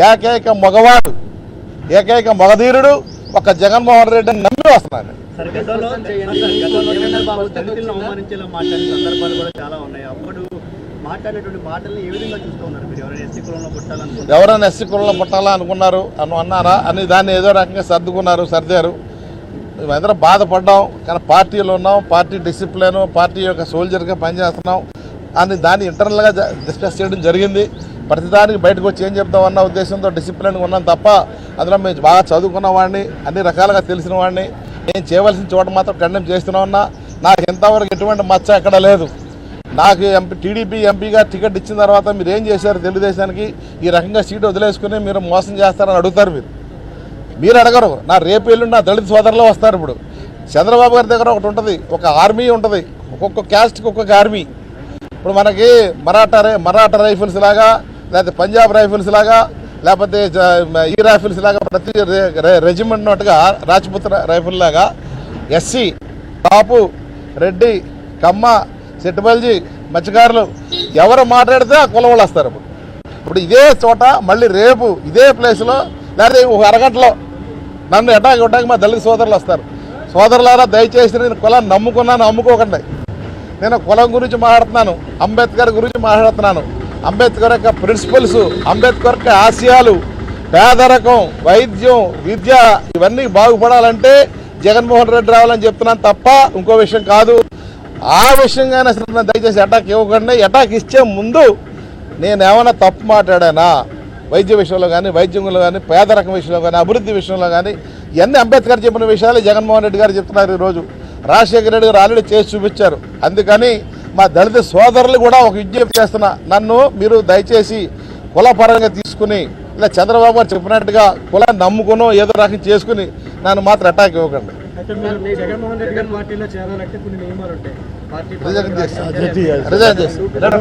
ఏకైక మగవాడు ఏకైక మగధీరుడు ఒక జగన్మోహన్ రెడ్డిని నమ్మి వస్తున్నాను ఎవరైనా ఎస్సీ కులంలో పుట్టాలా అనుకున్నారు అని అన్నారా? అని దాన్ని ఏదో రకంగా సర్దుకున్నారు సర్దారు. మేమందరం బాధపడ్డాం కానీ పార్టీలో ఉన్నాం పార్టీ డిసిప్లిన్ పార్టీ యొక్క సోల్జర్గా పనిచేస్తున్నాం అని దాన్ని ఇంటర్నల్గా డిస్కస్ చేయడం జరిగింది. ప్రతిదానికి బయటకు వచ్చి ఏం చెప్తామన్న ఉద్దేశంతో డిసిప్లిన్గా ఉన్నాం తప్ప అందులో మేము బాగా చదువుకున్న వాడిని అన్ని రకాలుగా తెలిసిన వాడిని నేను చేయవలసిన చోట మాత్రం ఖండం చేస్తున్నా ఉన్నా నాకు ఇంతవరకు ఎటువంటి మచ్చ ఎక్కడ లేదు. నాకు ఎంపీ టీడీపీ ఎంపీగా టికెట్ ఇచ్చిన తర్వాత మీరు ఏం చేశారు తెలుగుదేశానికి? ఈ రకంగా సీటు వదిలేసుకుని మీరు మోసం చేస్తారని అడుగుతారు మీరు. మీరు అడగరు. నా రేపు ఎల్లుండి నా దళిత సోదరులు వస్తారు ఇప్పుడు. చంద్రబాబు గారి దగ్గర ఒకటి ఉంటుంది. ఒక ఆర్మీ ఉంటుంది. ఒక్కొక్క క్యాస్ట్కి ఒక్కొక్క ఆర్మీ. ఇప్పుడు మనకి మరాఠా మరాఠా రైఫిల్స్ లాగా లేకపోతే పంజాబ్ రైఫిల్స్ లాగా లేకపోతే ఈ రైఫిల్స్ లాగా ప్రతి రెజిమెంట్ ఉన్నట్టుగా రాజ్పుత్ రైఫిల్ లాగా ఎస్సీ కాపు రెడ్డి కమ్మ చెట్టుబల్జీ మత్స్యకారులు ఎవరు మాట్లాడితే ఆ కులం వాళ్ళు వస్తారు ఇప్పుడు. ఇప్పుడు ఇదే చోట మళ్ళీ రేపు ఇదే ప్లేస్లో లేకపోతే ఒక అరగంటలో నన్ను ఎటాకి ఇవ్వడానికి మా దళిత సోదరులు వస్తారు. సోదరులారా దయచేసి నేను కులాన్ని నమ్ముకున్నాను అమ్ముకోకండి నేను కులం గురించి మాట్లాడుతున్నాను అంబేద్కర్ గురించి మాట్లాడుతున్నాను. అంబేద్కర్ యొక్క ప్రిన్సిపల్స్ అంబేద్కర్ యొక్క ఆశయాలు పేదరికం వైద్యం విద్య ఇవన్నీ బాగుపడాలంటే జగన్మోహన్ రెడ్డి రావాలని చెప్తున్నాను తప్ప ఇంకో విషయం కాదు. ఆ విషయంగానే సరే దయచేసి అటాక్ ఇవ్వకండి. అటాక్ ఇచ్చే ముందు నేను ఏమైనా తప్పు మాట్లాడానా? వైద్య విషయంలో కానీ వైద్యంలో కానీ పేదరికం విషయంలో కానీ అభివృద్ధి విషయంలో కానీ ఇవన్నీ అంబేద్కర్ చెప్పిన విషయాలు జగన్మోహన్ రెడ్డి గారు చెప్తున్నారు ఈరోజు. రాజశేఖర రెడ్డి గారు ఆల్రెడీ చేసి చూపించారు. అందుకని మా దళిత సోదరులు కూడా ఒక విజ్ఞప్తి చేస్తున్నా. నన్ను మీరు దయచేసి కులపరంగా తీసుకుని ఇలా చంద్రబాబు గారు చెప్పినట్టుగా కులాన్ని నమ్ముకునో ఏదో రకం చేసుకుని నన్ను మాత్రం అటాక్ ఇవ్వకండి. రిజైన్ చేస్తాను రిజైన్ చేస్తాను